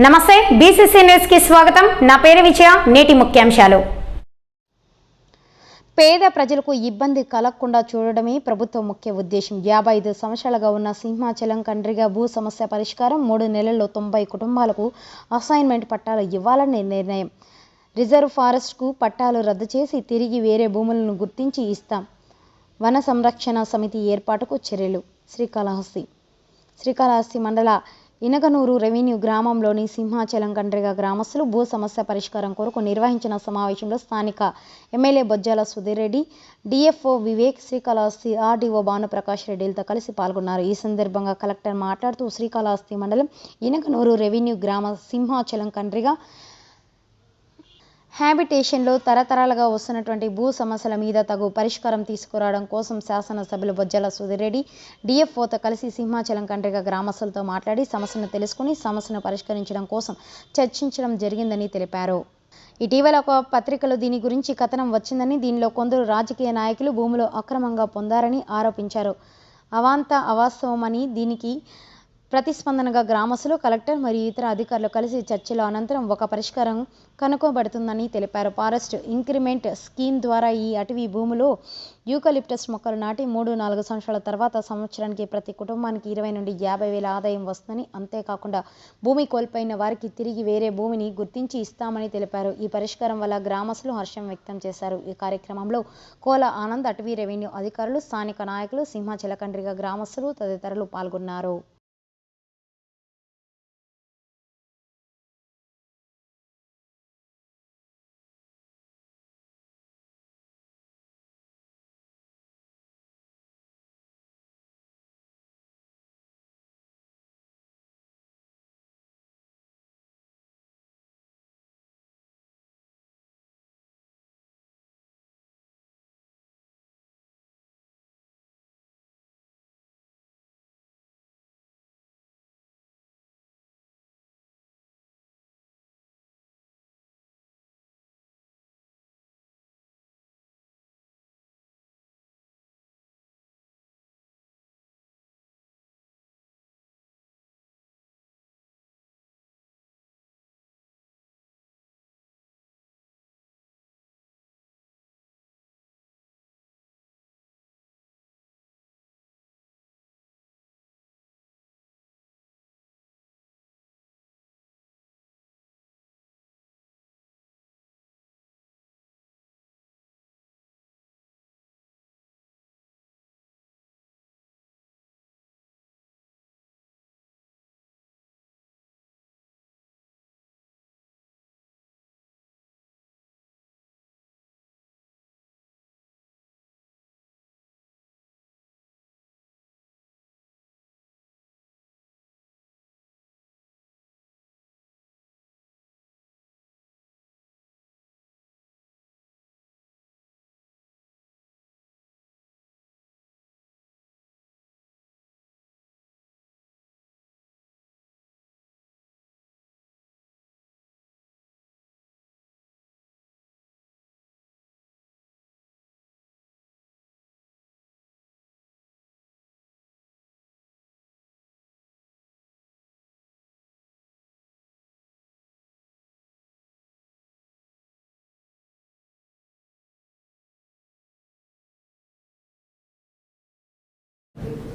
నమస్తే బీసీసీ న్యూస్కి స్వాగతం. నా పేరు విజయ నేటి ముఖ్యాంశాలు. పేద ప్రజలకు ఇబ్బంది కలగకుండా చూడడమే ప్రభుత్వ ముఖ్య ఉద్దేశం. యాభై ఐదు సంవత్సరాలుగా ఉన్న సింహాచలం కండ్రిగా భూ సమస్య పరిష్కారం మూడు నెలల్లో తొంభై కుటుంబాలకు అసైన్మెంట్ పట్టాలు ఇవ్వాలనే నిర్ణయం. రిజర్వ్ ఫారెస్ట్కు పట్టాలు రద్దు చేసి తిరిగి వేరే భూములను గుర్తించి ఇస్తాం. వన సంరక్షణ సమితి ఏర్పాటుకు చర్యలు. శ్రీకాళహస్తి. శ్రీకాళహస్తి మండల ఇనగనూరు రెవెన్యూ గ్రామంలోని సింహాచలం కండ్రిగా గ్రామస్తులు భూ సమస్య పరిష్కారం కొరకు నిర్వహించిన సమావేశంలో స్థానిక MLA Bojjala Sudheer Reddy DFO Vivek Srikalahasti RDO Bhanuprakash రెడ్డిలతో కలిసి పాల్గొన్నారు. ఈ సందర్భంగా కలెక్టర్ మాట్లాడుతూ శ్రీకాళహస్తి మండలం ఇనగనూరు రెవెన్యూ గ్రామ సింహాచలం కండ్రిగా హ్యాబిటేషన్లో తరతరాలుగా వస్తున్నటువంటి భూ సమస్యల మీద తగు పరిష్కారం తీసుకురావడం కోసం శాసనసభ్యులు బొజ్జల సుధిరెడ్డి డిఎఫ్ఓతో కలిసి సింహాచలం కండ్రిగా గ్రామస్తులతో మాట్లాడి సమస్యను తెలుసుకుని సమస్యను పరిష్కరించడం కోసం చర్చించడం జరిగిందని తెలిపారు. ఇటీవల ఒక పత్రికలో దీని గురించి కథనం వచ్చిందని దీనిలో కొందరు రాజకీయ నాయకులు భూములు అక్రమంగా పొందారని ఆరోపించారు. అవాంత అవాస్తవమని దీనికి ప్రతిస్పందనగా గ్రామస్తులు కలెక్టర్ మరియు ఇతర అధికారులు కలిసి చర్చల అనంతరం ఒక పరిష్కారం కనుక్కోబడుతుందని తెలిపారు. ఫారెస్ట్ ఇంక్రిమెంట్ స్కీమ్ ద్వారా ఈ అటవీ భూములో యూకలిప్టస్ మొక్కలు నాటి మూడు నాలుగు సంవత్సరాల తర్వాత సంవత్సరానికి ప్రతి కుటుంబానికి ఇరవై నుండి యాభై వేల ఆదాయం వస్తుందని అంతేకాకుండా భూమి కోల్పోయిన వారికి తిరిగి వేరే భూమిని గుర్తించి ఇస్తామని తెలిపారు. ఈ పరిష్కారం వల్ల గ్రామస్తులు హర్షం వ్యక్తం చేశారు. ఈ కార్యక్రమంలో కోల ఆనంద్ అటవీ రెవెన్యూ అధికారులు స్థానిక నాయకులు సింహాచలకండ్రిగా గ్రామస్తులు తదితరులు పాల్గొన్నారు.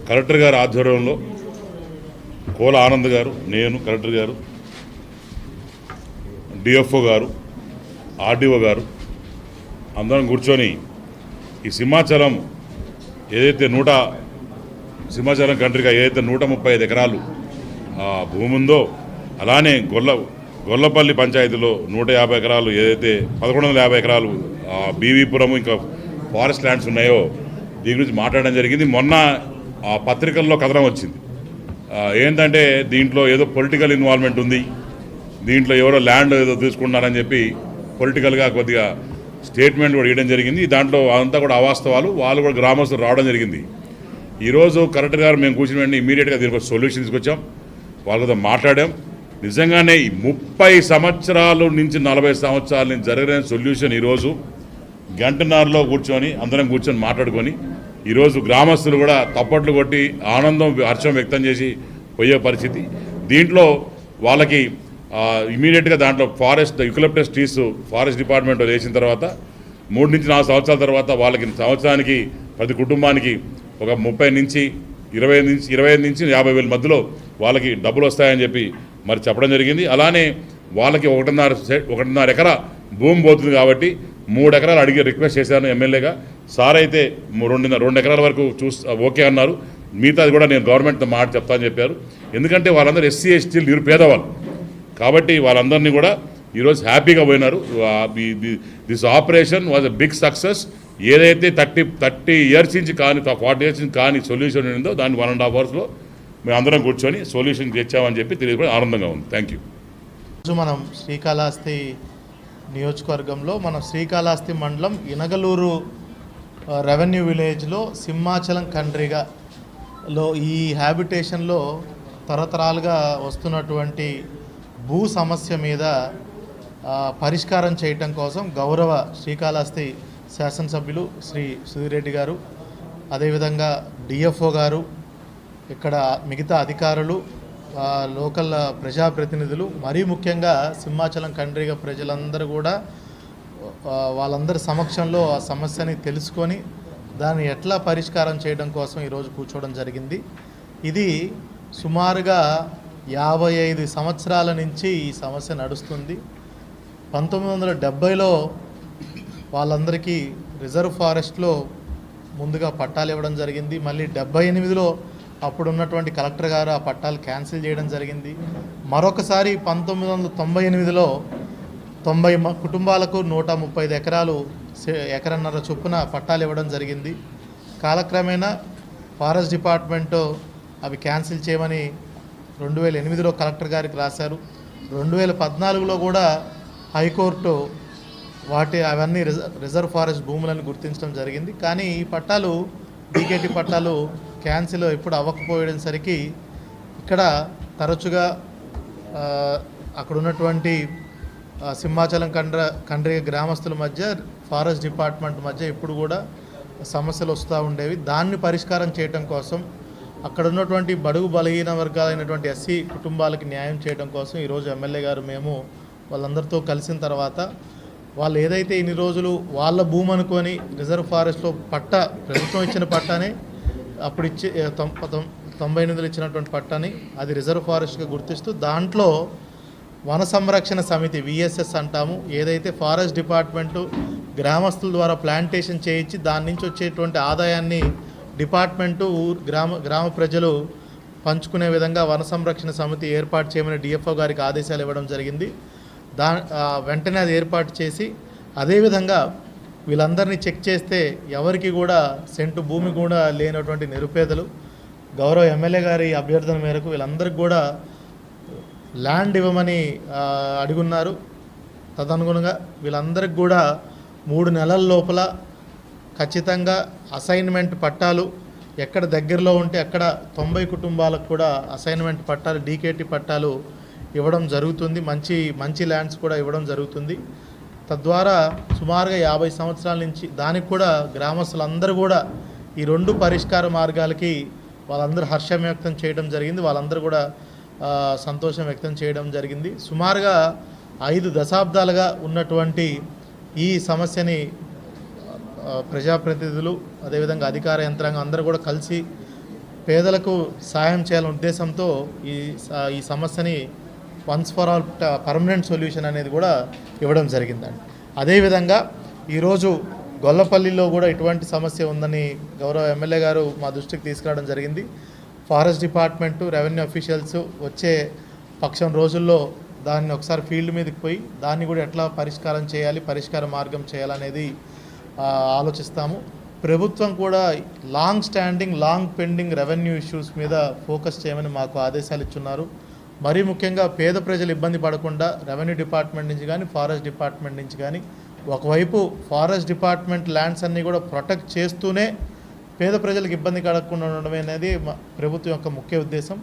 కలెక్టర్ గారి ఆధ్వర్యంలో కోల ఆనంద్ గారు నేను కలెక్టర్ గారు డిఎఫ్ఓ గారు ఆర్డీఓ గారు అందరం కూర్చొని ఈ సింహాచలం ఏదైతే నూట సింహాచలం కంట్రీగా ఏదైతే నూట ముప్పై ఐదు ఎకరాలు భూమి ఉందో అలానే గొల్ల గొల్లపల్లి పంచాయతీలో నూట యాభై ఎకరాలు ఏదైతే పదకొండు వందల యాభై ఎకరాలు బీవీపురం ఇంకా ఫారెస్ట్ ల్యాండ్స్ ఉన్నాయో దీని గురించి మాట్లాడడం జరిగింది. మొన్న పత్రికల్లో కథనం వచ్చింది. ఏంటంటే దీంట్లో ఏదో పొలిటికల్ ఇన్వాల్వ్మెంట్ ఉంది. దీంట్లో ఎవరో ల్యాండ్ ఏదో తీసుకుంటున్నారని చెప్పి పొలిటికల్గా కొద్దిగా స్టేట్మెంట్ కూడా ఇవ్వడం జరిగింది. దాంట్లో అంతా కూడా అవాస్తవాలు వాళ్ళు కూడా గ్రామస్తులు రావడం జరిగింది. ఈరోజు కరెక్ట్గా గారు మేము కూర్చుని వెంటనే ఇమీడియట్గా దీనికి ఒక సొల్యూషన్ తీసుకొచ్చాం. వాళ్ళతో మాట్లాడాం. నిజంగానే ముప్పై సంవత్సరాల నుంచి నలభై సంవత్సరాల నుంచి జరిగిన సొల్యూషన్ ఈరోజు గంటన్నరలో కూర్చొని అందరం కూర్చొని మాట్లాడుకొని ఈరోజు గ్రామస్తులు కూడా తప్పట్లు కొట్టి ఆనందం హర్షం వ్యక్తం చేసి పోయే పరిస్థితి. దీంట్లో వాళ్ళకి ఇమీడియట్గా దాంట్లో forest eucalyptus trees forest department వేసిన తర్వాత మూడు నుంచి నాలుగు సంవత్సరాల తర్వాత వాళ్ళకి సంవత్సరానికి ప్రతి కుటుంబానికి ఒక ముప్పై నుంచి ఇరవై నుంచి ఇరవై ఐదు నుంచి యాభై వేల మధ్యలో వాళ్ళకి డబ్బులు వస్తాయని చెప్పి మరి చెప్పడం జరిగింది. అలానే వాళ్ళకి ఒకటిన్నర ఒకటిన్నర ఎకరా భూమి పోతుంది కాబట్టి మూడు ఎకరాలు అడిగి రిక్వెస్ట్ చేశాను ఎమ్మెల్యేగా. సార్ అయితే రెండు రెండు ఎకరాల వరకు చూస్ ఓకే అన్నారు. మిగతాది కూడా నేను గవర్నమెంట్తో మాట చెప్తానని చెప్పారు. ఎందుకంటే వాళ్ళందరూ ఎస్సీ ఎస్టీలు నిరుపేదవాళ్ళు కాబట్టి వాళ్ళందరినీ కూడా ఈరోజు హ్యాపీగా పోయినారు. This operation was a big success. ఏదైతే థర్టీ థర్టీ ఇయర్స్ నుంచి కానీ ఫార్టీ ఇయర్స్ నుంచి కానీ సొల్యూషన్ ఉందో దాన్ని వన్ అండ్ హాఫ్ అవర్స్లో మేము అందరం కూర్చొని సొల్యూషన్ తెచ్చామని చెప్పి తెలియదు ఆనందంగా ఉంది. Thank you. మనం శ్రీకాళహస్తి నియోజకవర్గంలో మన శ్రీకాళహస్తి మండలం ఇనగలూరు రెవెన్యూ విలేజ్లో సింహాచలం కండ్రిగా లో ఈ హ్యాబిటేషన్లో తరతరాలుగా వస్తున్నటువంటి భూ సమస్య మీద పరిష్కారం చేయటం కోసం గౌరవ శ్రీకాళహస్తి శాసనసభ్యులు శ్రీ సుధిరెడ్డి గారు అదేవిధంగా డిఎఫ్ఓ గారు ఇక్కడ మిగతా అధికారులు లోకల్ ప్రజాప్రతినిధులు మరీ ముఖ్యంగా సింహాచలం కండ్రిగ ప్రజలందరూ కూడా వాళ్ళందరి సమక్షంలో ఆ సమస్యని తెలుసుకొని దాన్ని ఎట్లా పరిష్కారం చేయడం కోసం ఈరోజు కూర్చోవడం జరిగింది. ఇది సుమారుగా యాభై ఐదు సంవత్సరాల నుంచి ఈ సమస్య నడుస్తుంది. పంతొమ్మిది వందల డెబ్భైలో వాళ్ళందరికీ రిజర్వ్ ఫారెస్ట్లో ముందుగా పట్టాలు ఇవ్వడం జరిగింది. మళ్ళీ డెబ్బై ఎనిమిదిలో అప్పుడు ఉన్నటువంటి కలెక్టర్ గారు ఆ పట్టాలు క్యాన్సిల్ చేయడం జరిగింది. మరొకసారి పంతొమ్మిది వందల తొంభై ఎనిమిదిలో తొంభై కుటుంబాలకు నూట ముప్పై ఐదు ఎకరాలు ఎకరన్నర చొప్పున పట్టాలు ఇవ్వడం జరిగింది. కాలక్రమేణా ఫారెస్ట్ డిపార్ట్మెంటు అవి క్యాన్సిల్ చేయమని రెండు వేల ఎనిమిదిలో కలెక్టర్ గారికి రాశారు. రెండు వేల పద్నాలుగులో కూడా హైకోర్టు వాటి అవన్నీ రిజ- రిజర్వ్ ఫారెస్ట్ భూములను గుర్తించడం జరిగింది. కానీ ఈ పట్టాలు డీకేటీ పట్టాలు క్యాన్సిల్ ఎప్పుడు అవ్వకపోయడం సరికి ఇక్కడ తరచుగా అక్కడ ఉన్నటువంటి సింహాచలం కండ్ర కండ్రిగ గ్రామస్తుల మధ్య ఫారెస్ట్ డిపార్ట్మెంట్ మధ్య ఎప్పుడు కూడా సమస్యలు వస్తూ ఉండేవి. దాన్ని పరిష్కారం చేయడం కోసం అక్కడ ఉన్నటువంటి బడుగు బలహీన వర్గాలైనటువంటి ఎస్సీ కుటుంబాలకి న్యాయం చేయడం కోసం ఈరోజు ఎమ్మెల్యే గారు మేము వాళ్ళందరితో కలిసిన తర్వాత వాళ్ళు ఏదైతే ఇన్ని రోజులు వాళ్ళ భూమి అనుకొని రిజర్వ్ ఫారెస్ట్లో పట్ట ప్రభుత్వం ఇచ్చిన పట్టానే అప్పుడు ఇచ్చి తొంభై ఎనిమిదిలో ఇచ్చినటువంటి పట్టాని అది రిజర్వ్ ఫారెస్ట్గా గుర్తిస్తూ దాంట్లో వన సంరక్షణ సమితి విఎస్ఎస్ అంటాము. ఏదైతే ఫారెస్ట్ డిపార్ట్మెంటు గ్రామస్తుల ద్వారా ప్లాంటేషన్ చేయించి దాని నుంచి వచ్చేటువంటి ఆదాయాన్ని డిపార్ట్మెంటు ఊరు గ్రామ గ్రామ ప్రజలు పంచుకునే విధంగా వన సంరక్షణ సమితి ఏర్పాటు చేయమని డిఎఫ్ఓ గారికి ఆదేశాలు ఇవ్వడం జరిగింది. దా వెంటనే అది ఏర్పాటు చేసి అదేవిధంగా వీళ్ళందరినీ చెక్ చేస్తే ఎవరికి కూడా సెంటు భూమి కూడా లేనటువంటి నిరుపేదలు. గౌరవ ఎమ్మెల్యే గారి అభ్యర్థన మేరకు వీళ్ళందరికీ కూడా ల్యాండ్ ఇవ్వమని అడుగున్నారు. తదనుగుణంగా వీళ్ళందరికీ కూడా మూడు నెలల లోపల ఖచ్చితంగా అసైన్మెంట్ పట్టాలు ఎక్కడ దగ్గరలో ఉంటే అక్కడ తొంభై కుటుంబాలకు కూడా అసైన్మెంట్ పట్టాలు డీకేటీ పట్టాలు ఇవ్వడం జరుగుతుంది. మంచి మంచి ల్యాండ్స్ కూడా ఇవ్వడం జరుగుతుంది. తద్వారా సుమారుగా యాభై సంవత్సరాల నుంచి దానికి కూడా గ్రామస్తులందరూ కూడా ఈ రెండు పరిష్కార మార్గాలకి వాళ్ళందరూ హర్షం వ్యక్తం చేయడం జరిగింది. వాళ్ళందరూ కూడా సంతోషం వ్యక్తం చేయడం జరిగింది. సుమారుగా ఐదు దశాబ్దాలుగా ఉన్నటువంటి ఈ సమస్యని ప్రజాప్రతినిధులు అదేవిధంగా అధికార యంత్రాంగం అందరూ కూడా కలిసి పేదలకు సాయం చేయాలనే ఉద్దేశంతో ఈ ఈ సమస్యని once for all permanent solution అనేది కూడా ఇవ్వడం జరిగిందండి. అదేవిధంగా ఈరోజు గొల్లపల్లిలో కూడా ఇటువంటి సమస్య ఉందని గౌరవ ఎమ్మెల్యే గారు మా దృష్టికి తీసుకురావడం జరిగింది. ఫారెస్ట్ డిపార్ట్మెంటు రెవెన్యూ అఫీషియల్స్ వచ్చే పక్షం రోజుల్లో దాన్ని ఒకసారి ఫీల్డ్ మీదకి పోయి దాన్ని కూడా ఎట్లా పరిష్కారం చేయాలి పరిష్కార మార్గం చేయాలనేది ఆలోచిస్తాము. ప్రభుత్వం కూడా long standing long pending revenue issues మీద ఫోకస్ చేయమని మాకు ఆదేశాలు ఇచ్చున్నారు. మరీ ముఖ్యంగా పేద ప్రజలు ఇబ్బంది పడకుండా రెవెన్యూ డిపార్ట్మెంట్ నుంచి కానీ ఫారెస్ట్ డిపార్ట్మెంట్ నుంచి కానీ ఒకవైపు ఫారెస్ట్ డిపార్ట్మెంట్ ల్యాండ్స్ అన్నీ కూడా ప్రొటెక్ట్ చేస్తూనే పేద ప్రజలకు ఇబ్బంది కలగకుండా ఉండడం అనేది మా ప్రభుత్వం యొక్క ముఖ్య ఉద్దేశం.